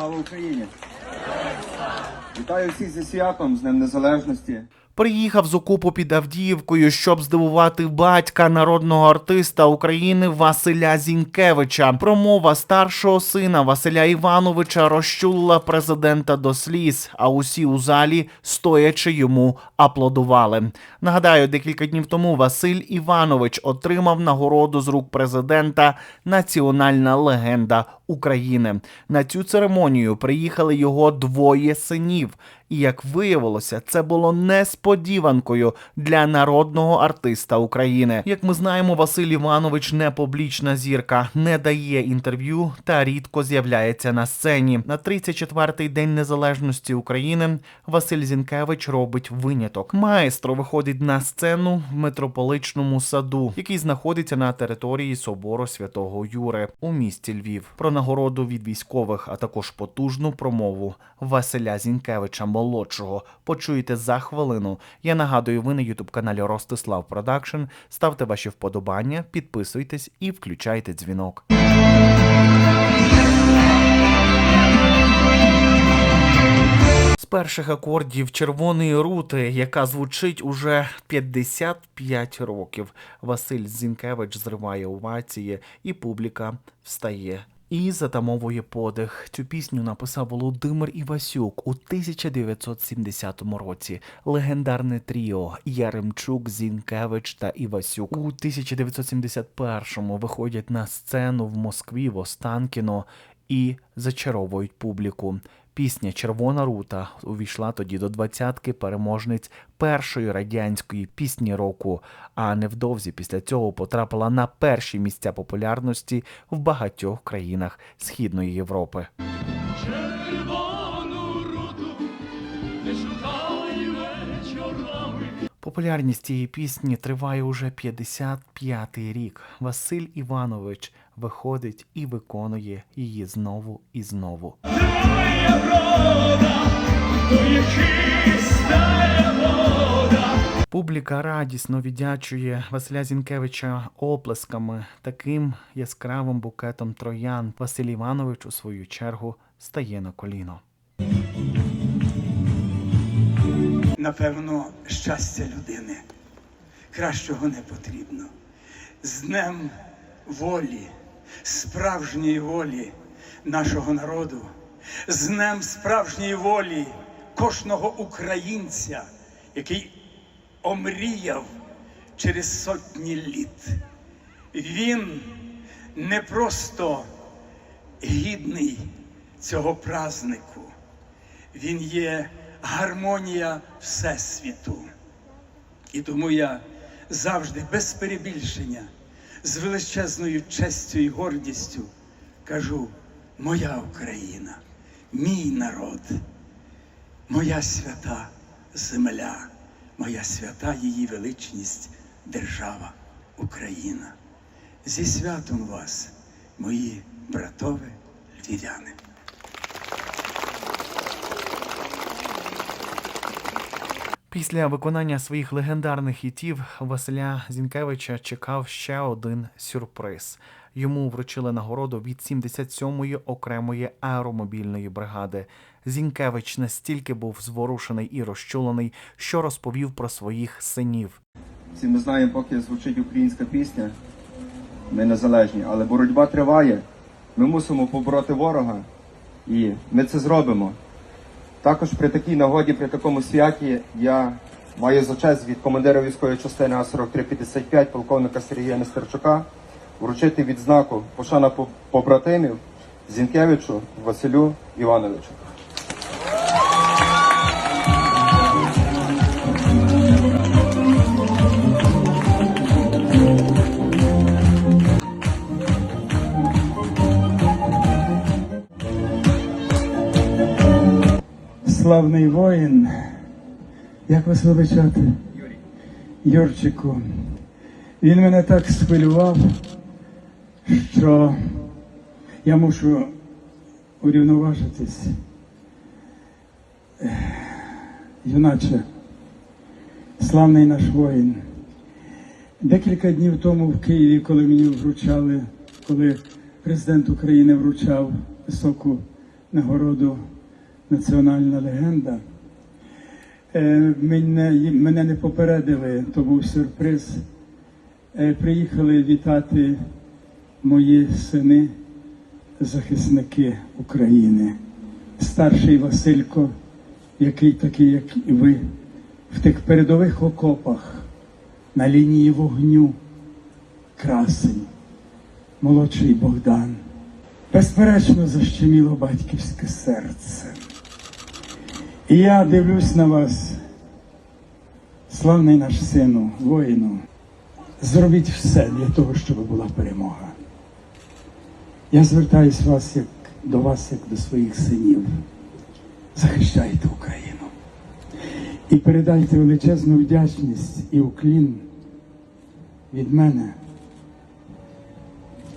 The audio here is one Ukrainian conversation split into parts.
Слава Україні! Вітаю всіх зі святом, з Днем Незалежності. Приїхав з окопу під Авдіївкою, щоб здивувати батька народного артиста України Василя Зінкевича. Промова старшого сина Василя Івановича розчулила президента до сліз, а усі у залі стоячи йому аплодували. Нагадаю, декілька днів тому Василь Іванович отримав нагороду з рук президента Національна легенда України. На цю церемонію приїхали його двоє синів. І як виявилося, це було несподіванкою для народного артиста України. Як ми знаємо, Василь Іванович не публічна зірка, не дає інтерв'ю та рідко з'являється на сцені. На 34-й день незалежності України Василь Зінкевич робить виняток. Маестро виходить на сцену в митрополичному саду, який знаходиться на території собору святого Юри у місті Львів. Про нагороду від військових, а також потужну промову Василя Зінкевича молодшого почуєте за хвилину. Я нагадую, ви на ютуб каналі Ростислав Продакшн. Ставте ваші вподобання, підписуйтесь і включайте дзвінок. З перших акордів червоної рути, яка звучить уже 55 років, Василь Зінкевич зриває овації, і публіка встає. І затамовує подих. Цю пісню написав Володимир Івасюк у 1970 році. Легендарне тріо Яремчук, Зінкевич та Івасюк у 1971-му виходять на сцену в Москві в Останкіно і зачаровують публіку. Пісня Червона рута увійшла тоді до двадцятки переможниць першої радянської пісні року, а невдовзі після цього потрапила на перші місця популярності в багатьох країнах Східної Європи. Популярність цієї пісні триває уже 55-й рік. Василь Іванович виходить і виконує її знову і знову. Публіка радісно віддячує Василя Зінкевича оплесками, таким яскравим букетом троян. Василь Іванович, у свою чергу, стає на коліно. Напевно, щастя людини. Кращого не потрібно. З днем волі, справжньої волі нашого народу, з днем справжньої волі кожного українця, який омріяв через сотні літ. Він не просто гідний цього празнику. Він є гармонія Всесвіту. І тому я завжди без перебільшення, з величезною честю і гордістю кажу: моя Україна, мій народ, моя свята земля, моя свята її величність, держава Україна. Зі святом вас, мої братове львів'яни. Після виконання своїх легендарних хітів Василя Зінкевича чекав ще один сюрприз. Йому вручили нагороду від 77-ї окремої аеромобільної бригади. Зінкевич настільки був зворушений і розчулений, що розповів про своїх синів. Всі ми знаємо, поки звучить українська пісня, ми незалежні, але боротьба триває. Ми мусимо побороти ворога, і ми це зробимо. Також при такій нагоді, при такому святі, я маю за честь від командира військової частини А4355 полковника Сергія Нестерчука вручити відзнаку пошана побратимів Зінкевичу Василю Івановичу. Славний воїн, як вас величати? Юрчику. Він мене так схвилював, що я мушу урівноважитись. Юначе, славний наш воїн. Декілька днів тому в Києві, коли мені вручали, коли президент України вручав високу нагороду Національна легенда. Е, Мене, мене не попередили, то був сюрприз. Е, Приїхали вітати мої сини, захисники України. Старший Василько, який такий, як і ви, в тих передових окопах на лінії вогню, красень, молодший Богдан. Безперечно, защеміло батьківське серце. І я дивлюсь на вас, славний наш сину, воїну. Зробіть все для того, щоб була перемога. Я звертаюсь вас як, до вас, як до своїх синів. Захищайте Україну. І передайте величезну вдячність і уклін від мене.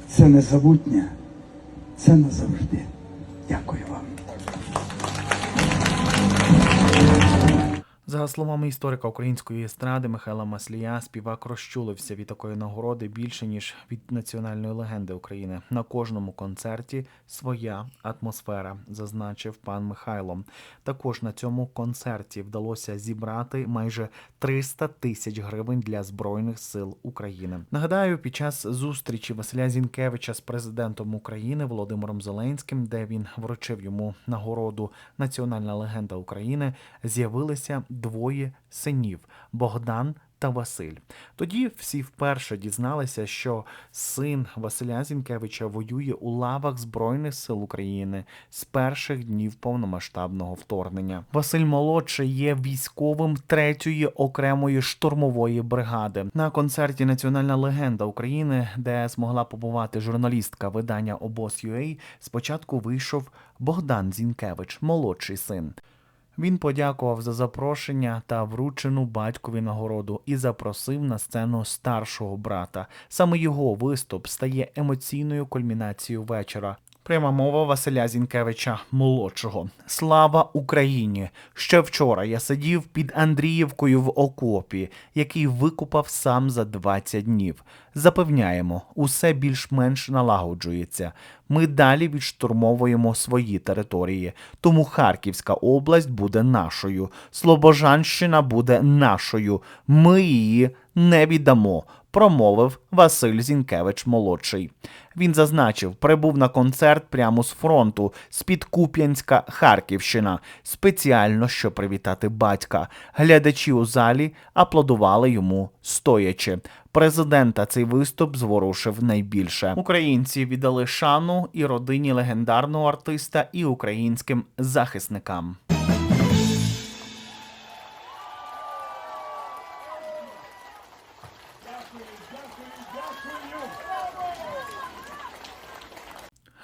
Це незабутнє, це назавжди. Дякую вам. За словами історика української естради Михайла Маслія, співак розчулився від такої нагороди більше ніж від національної легенди України. На кожному концерті своя атмосфера, зазначив пан Михайло. Також на цьому концерті вдалося зібрати майже 300 тисяч гривень для збройних сил України. Нагадаю, під час зустрічі Василя Зінкевича з президентом України Володимиром Зеленським, де він вручив йому нагороду Національна легенда України, з'явилися двоє синів Богдан та Василь. Тоді всі вперше дізналися, що син Василя Зінкевича воює у лавах Збройних сил України з перших днів повномасштабного вторгнення. Василь молодший є військовим третьої окремої штурмової бригади. На концерті Національна легенда України, де змогла побувати журналістка видання Обоз.UA, спочатку вийшов Богдан Зінкевич, молодший син. Він подякував за запрошення та вручену батькові нагороду і запросив на сцену старшого брата. Саме його виступ стає емоційною кульмінацією вечора. Пряма мова Василя Зінкевича молодшого. Слава Україні! Ще вчора я сидів під Андріївкою в окопі, який викупав сам за 20 днів. Запевняємо, усе більш-менш налагоджується. Ми далі відштурмовуємо свої території. Тому Харківська область буде нашою, Слобожанщина буде нашою. Ми її не віддамо. Промовив Василь Зінкевич молодший. Він зазначив, прибув на концерт прямо з фронту з-під Куп'янська Харківщина, спеціально щоб привітати батька. Глядачі у залі аплодували йому стоячи. Президента цей виступ зворушив найбільше. Українці віддали шану і родині легендарного артиста, і українським захисникам.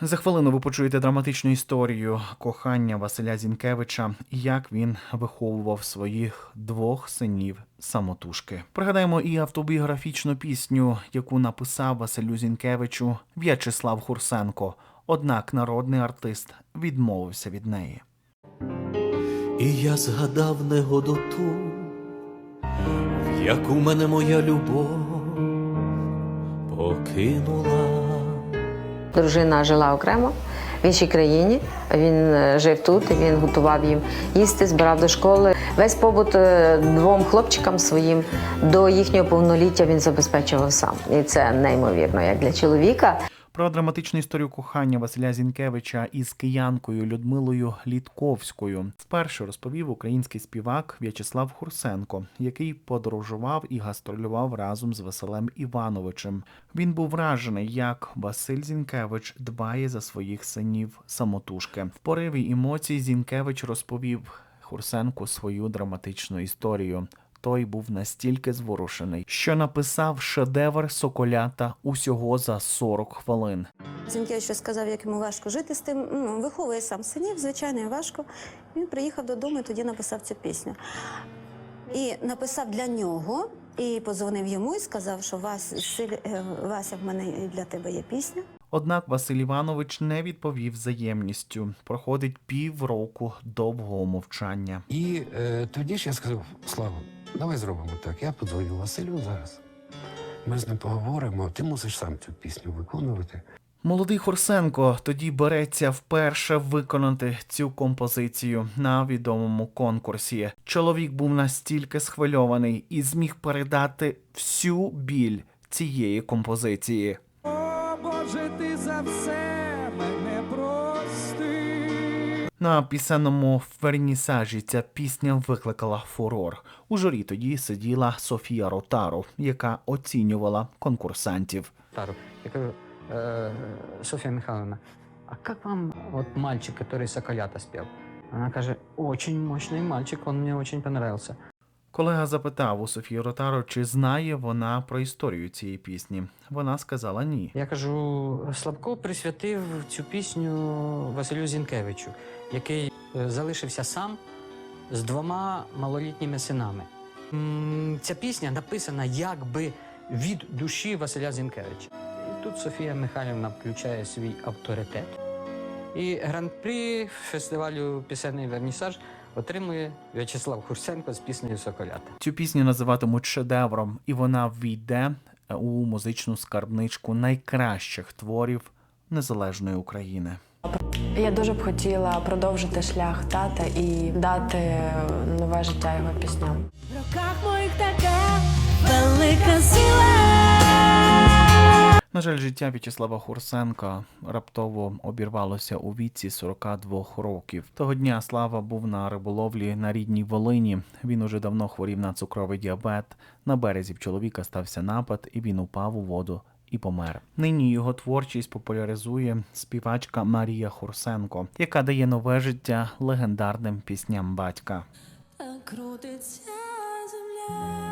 За хвилину ви почуєте драматичну історію кохання Василя Зінкевича і як він виховував своїх двох синів самотужки. Пригадаємо і автобіографічну пісню, яку написав Василю Зінкевичу В'ячеслав Хурсенко. Однак народний артист відмовився від неї. І я згадав негоду ту, в яку мене моя любов покинула. Дружина жила окремо в іншій країні. Він е, жив тут, він готував їм їсти, збирав до школи. Весь побут е, двом хлопчикам своїм до їхнього повноліття він забезпечував сам. І це неймовірно, як для чоловіка. Про драматичну історію кохання Василя Зінкевича із киянкою Людмилою Літковською вперше розповів український співак В'ячеслав Хурсенко, який подорожував і гастролював разом з Василем Івановичем. Він був вражений, як Василь Зінкевич дбає за своїх синів самотужки. В пориві емоцій Зінкевич розповів Хурсенку свою драматичну історію. Той був настільки зворушений, що написав шедевр соколята усього за 40 хвилин. Зінкевич що сказав, як йому важко жити з тим. Ну, виховує сам синів, звичайно, важко. Він приїхав додому і тоді написав цю пісню. І написав для нього, і подзвонив йому і сказав, що Силь- е, Вася, в мене і для тебе є пісня. Однак Василь Іванович не відповів взаємністю. Проходить півроку довгого мовчання. І е, тоді ж я сказав: Слава, давай зробимо так. Я подзвоню Василю зараз. Ми з ним поговоримо, ти мусиш сам цю пісню виконувати. Молодий Хорсенко тоді береться вперше виконати цю композицію на відомому конкурсі. Чоловік був настільки схвильований і зміг передати всю біль цієї композиції. На пісенному вернісажі ця пісня викликала фурор. У журі тоді сиділа Софія Ротару, яка оцінювала конкурсантів. Тару. Я говорю, «Э, Софья Михайловна, а как вам вот мальчик, который Соколята спел? Она каже, очень мощный мальчик, он мне очень понравился. Колега запитав у Софії Ротару, чи знає вона про історію цієї пісні. Вона сказала ні. Я кажу, Славко присвятив цю пісню Василю Зінкевичу, який е, залишився сам з двома малолітніми синами. Ця пісня написана якби від душі Василя Зінкевича. І тут Софія Михайлівна включає свій авторитет. І гран-прі фестивалю Пісенний вернісаж отримує В'ячеслав Хурсенко з піснею Соколята. Цю пісню називатимуть шедевром, і вона ввійде у музичну скарбничку найкращих творів незалежної України. Я дуже б хотіла продовжити шлях тата і дати нове життя його пісням. В руках моїх така велика сила. На жаль, життя В'ячеслава Хурсенка раптово обірвалося у віці 42 років. Того дня Слава був на риболовлі на рідній Волині. Він уже давно хворів на цукровий діабет. На березі в чоловіка стався напад, і він упав у воду і помер. Нині його творчість популяризує співачка Марія Хурсенко, яка дає нове життя легендарним пісням батька. Крутиться земля.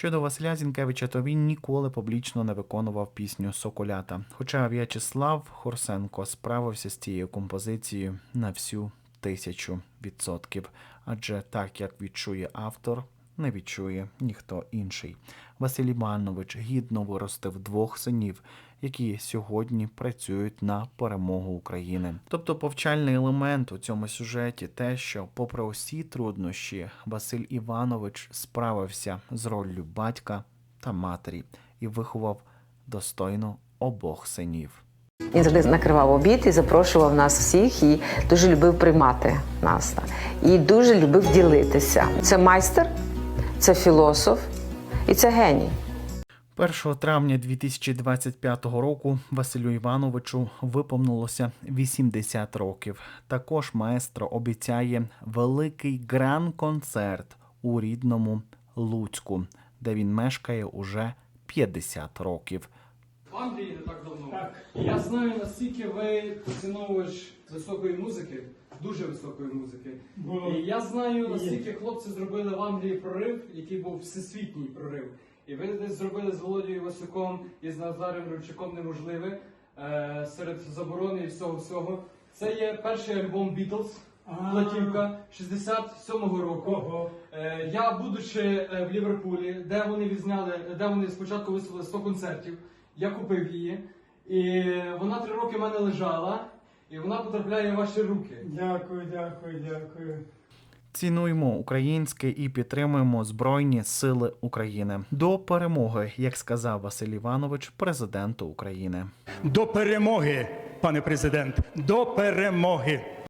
Щодо Василя Зінкевича, то він ніколи публічно не виконував пісню Соколята. Хоча В'ячеслав Хорсенко справився з цією композицією на всю тисячу відсотків. Адже так як відчує автор, не відчує ніхто інший. Василь Іванович гідно виростив двох синів, які сьогодні працюють на перемогу України. Тобто повчальний елемент у цьому сюжеті те, що, попри усі труднощі, Василь Іванович справився з роллю батька та матері і виховав достойно обох синів. Він завжди накривав обід і запрошував нас всіх, і дуже любив приймати нас. І дуже любив ділитися. Це майстер, це філософ і це геній. 1 травня 2025 року Василю Івановичу виповнилося 80 років. Також маестро обіцяє великий гран-концерт у рідному Луцьку, де він мешкає уже 50 років. Англії не так давно. І я знаю, наскільки ви поціновувач високої музики, дуже високої музики. І я знаю, наскільки хлопці зробили в Англії прорив, який був всесвітній прорив. І ви десь зробили з Володією Васюком і з Назарем Ручаком неможливе е, серед заборони і всього всього. Це є перший альбом Beatles, платівка 67-го року. Е, я, будучи е, в Ліверпулі, де вони відзняли, де вони спочатку висловили 100 концертів, я купив її. І вона три роки в мене лежала, і вона потрапляє в ваші руки. Дякую, дякую, дякую. Цінуємо українське і підтримуємо Збройні Сили України до перемоги, як сказав Василь Іванович, президенту України. До перемоги, пане президент, до перемоги.